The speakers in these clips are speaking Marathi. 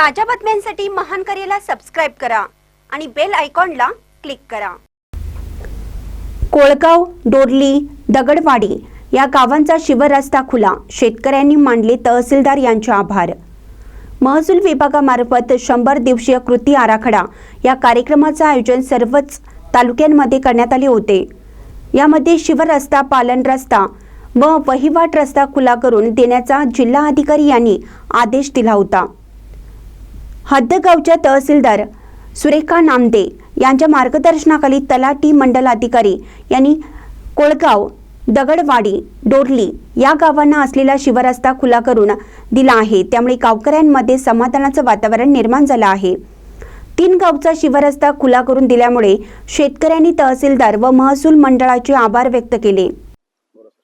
ताज्या बातम्यांसाठी महान करेला सबस्क्राईब करा आणि बेल आयकॉनला क्लिक करा. कोळगाव डोरली दगडवाडी या गावांचा शिवरस्ता खुला. शेतकऱ्यांनी मांडले तहसीलदार यांचे आभार. महसूल विभागामार्फत शंभर दिवसीय कृती आराखडा या कार्यक्रमाचं आयोजन सर्वच तालुक्यांमध्ये करण्यात आले होते. यामध्ये शिवरस्ता पालन रस्ता व वहिवाट रस्ता खुला करून देण्याचा जिल्हा अधिकारी यांनी आदेश दिला होता. हद्दगावच्या तहसीलदार सुरेखा नामदे यांच्या मार्गदर्शनाखाली तलाठी मंडल अधिकारी यांनी कोळगाव दगडवाडी डोरली या गावांना असलेला शिवरस्ता खुला करून दिला आहे. त्यामुळे गावकऱ्यांमध्ये समाधानाचं वातावरण निर्माण झालं आहे. तीन गावचा शिवरस्ता खुला करून दिल्यामुळे शेतकऱ्यांनी तहसीलदार व महसूल मंडळाचे आभार व्यक्त केले.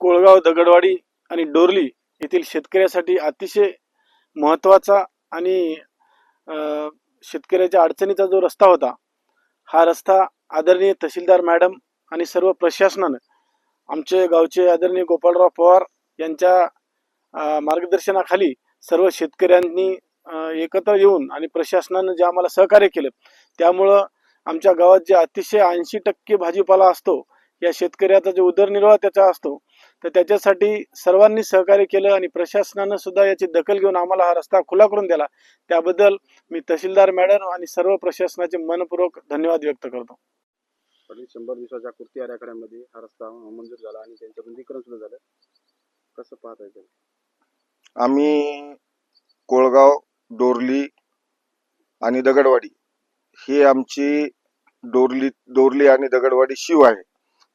कोळगाव दगडवाडी आणि डोरली येथील शेतकऱ्यासाठी अतिशय महत्त्वाचा आणि शेतकऱ्याच्या अडचणीचा जो रस्ता होता हा रस्ता आदरणीय तहसीलदार मॅडम आणि सर्व प्रशासनानं आमचे गावचे आदरणीय गोपाळराव पवार यांच्या मार्गदर्शनाखाली सर्व शेतकऱ्यांनी एकत्र येऊन आणि प्रशासनानं जे आम्हाला सहकार्य केलं त्यामुळं आमच्या गावात जे अतिशय ऐंशी टक्के भाजीपाला असतो या शेतकऱ्याचा जो उदरनिर्वाह त्याचा असतो तर त्याच्यासाठी सर्वांनी सहकार्य केलं आणि प्रशासनानं सुद्धा याची दखल घेऊन आम्हाला हा रस्ता खुला करून दिला. त्याबद्दल मी तहसीलदार मॅडम आणि सर्व प्रशासनाचे मनपूर्वक धन्यवाद व्यक्त करतो. शंभर दिवसाच्या कृती आराखड्यामध्ये हा रस्ता मंजूर झाला आणि त्यांचं रुंदीकरण सुद्धा झालं. कसं पाहता येईल आम्ही कोळगाव डोरली आणि दगडवाडी. ही आमची डोरली डोरली आणि दगडवाडी शिव आहे.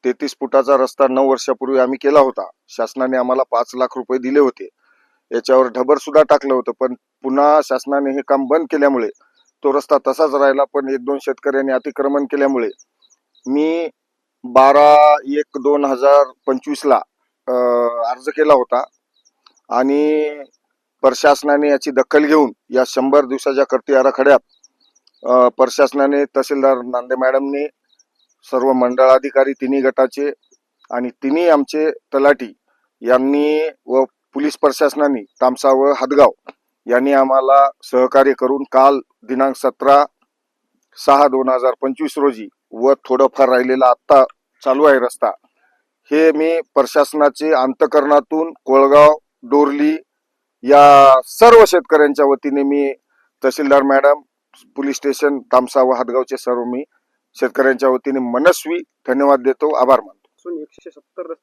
तेहतीस फुटाचा रस्ता नऊ वर्षापूर्वी आम्ही केला होता. शासनाने आम्हाला पाच लाख रुपये दिले होते. याच्यावर ढबर सुद्धा टाकलं होतं पण पुन्हा शासनाने हे काम बंद केल्यामुळे तो रस्ता तसाच राहिला पण एक दोन शेतकऱ्यांनी अतिक्रमण केल्यामुळे. मी बारा एक दोन हजार पंचवीसला अर्ज केला होता आणि प्रशासनाने याची दखल घेऊन या शंभर दिवसाच्या कर्ती आराखड्यात प्रशासनाने तहसीलदार नांदे मॅडमने सर्व मंडळाधिकारी तिन्ही गटाचे आणि तिन्ही आमचे तलाठी यांनी व पोलीस प्रशासनाने तामसा व हदगाव यांनी आम्हाला सहकार्य करून काल दिनांक सतरा सहा दोन हजार पंचवीस रोजी व थोडंफार राहिलेला आत्ता चालू आहे रस्ता. हे मी प्रशासनाचे अंतकरणातून कोळगाव डोरली या सर्व शेतकऱ्यांच्या वतीने मी tehsildar madam police station Tamsa व हातगावचे सर्व मी शेतकऱ्यांच्या वतीने मनस्वी धन्यवाद देतो. आभार मानतो. एकशे सत्तर